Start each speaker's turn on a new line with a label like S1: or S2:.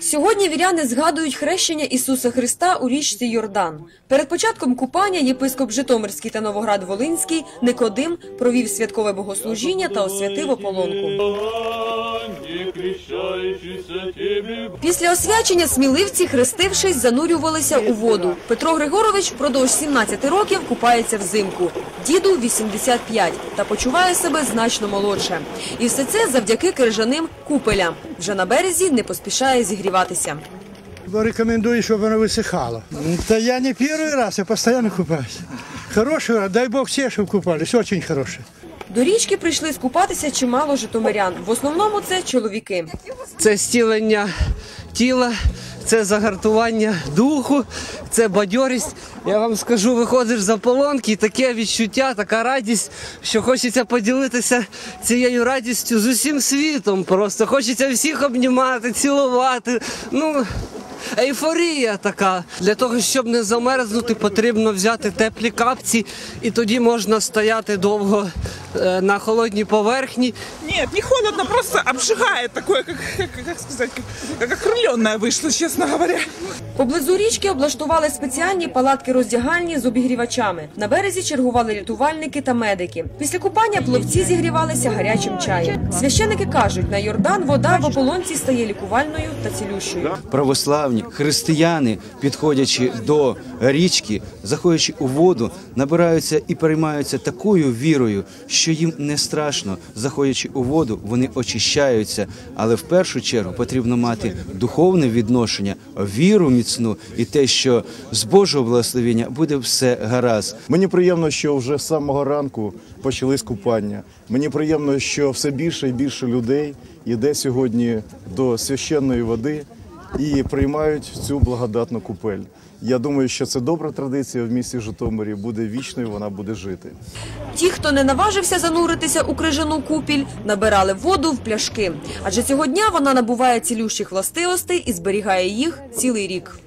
S1: Сьогодні віряни згадують хрещення Ісуса Христа у річці Йордан. Перед початком купання єпископ Житомирський та Новоград-Волинський Никодим провів святкове богослужіння та освятив ополонку.
S2: Не крещающийся тебе
S1: Після освячення сміливці, хрестившись, занурювалися у воду. Петро Григорович впродовж 17 років купається взимку. Діду 85 та почуває себе значно молодше. І все це завдяки крижаним купелям. Вже на березі не поспішає зігріватися.
S3: Рекомендую, чтобы оно высыхало. Да я не первый раз, я постоянно купаюсь. Хороший, дай бог все, чтобы купались, очень хороший.
S1: До річки прийшли скупатися чимало житомирян. В основному це чоловіки.
S4: це стілення тіла, це загартування духу, це бадьорість. Я вам скажу, виходиш за полонки, і таке відчуття, така радість, що хочеться поділитися цією радістю з усім світом. Просто хочеться всіх обнімати, цілувати. Ну. Ейфорія така. Для того, щоб не замерзнути, потрібно взяти теплі капці, і тоді можна стояти довго на холодній поверхні
S5: Нет, не холодно, просто обжигает такое, как, как, как сказать, как, как окрыленное вышло, честно говоря.
S1: Поблизу річки облаштували спеціальні палатки роздягальні з обігрівачами. На березі чергували рятувальники та медики. Після купання пловці зігрівалися гарячим чаєм. Священики кажуть, на Йордан вода в ополонці стає лікувальною та цілющою.
S6: православні християни, підходячи до річки, заходячи у воду, набираються і переймаються такою вірою, що їм не страшно. Заходячи у воду, вони очищаються. Але в першу чергу потрібно мати духовне відношення, віру міцну і те, що з Божого благословення буде все гаразд.
S7: Мені приємно, що вже з самого ранку почались купання. Мені приємно, що все більше і більше людей йде сьогодні до священної води і приймають цю благодатну купель. Я думаю, що це добра традиція в місті Житомирі, буде вічною, вона буде жити.
S1: Ті, хто не наважився зануритися у крижану купіль, набирали воду в пляшки. Адже цього дня вона набуває цілющих властивостей і зберігає їх цілий рік.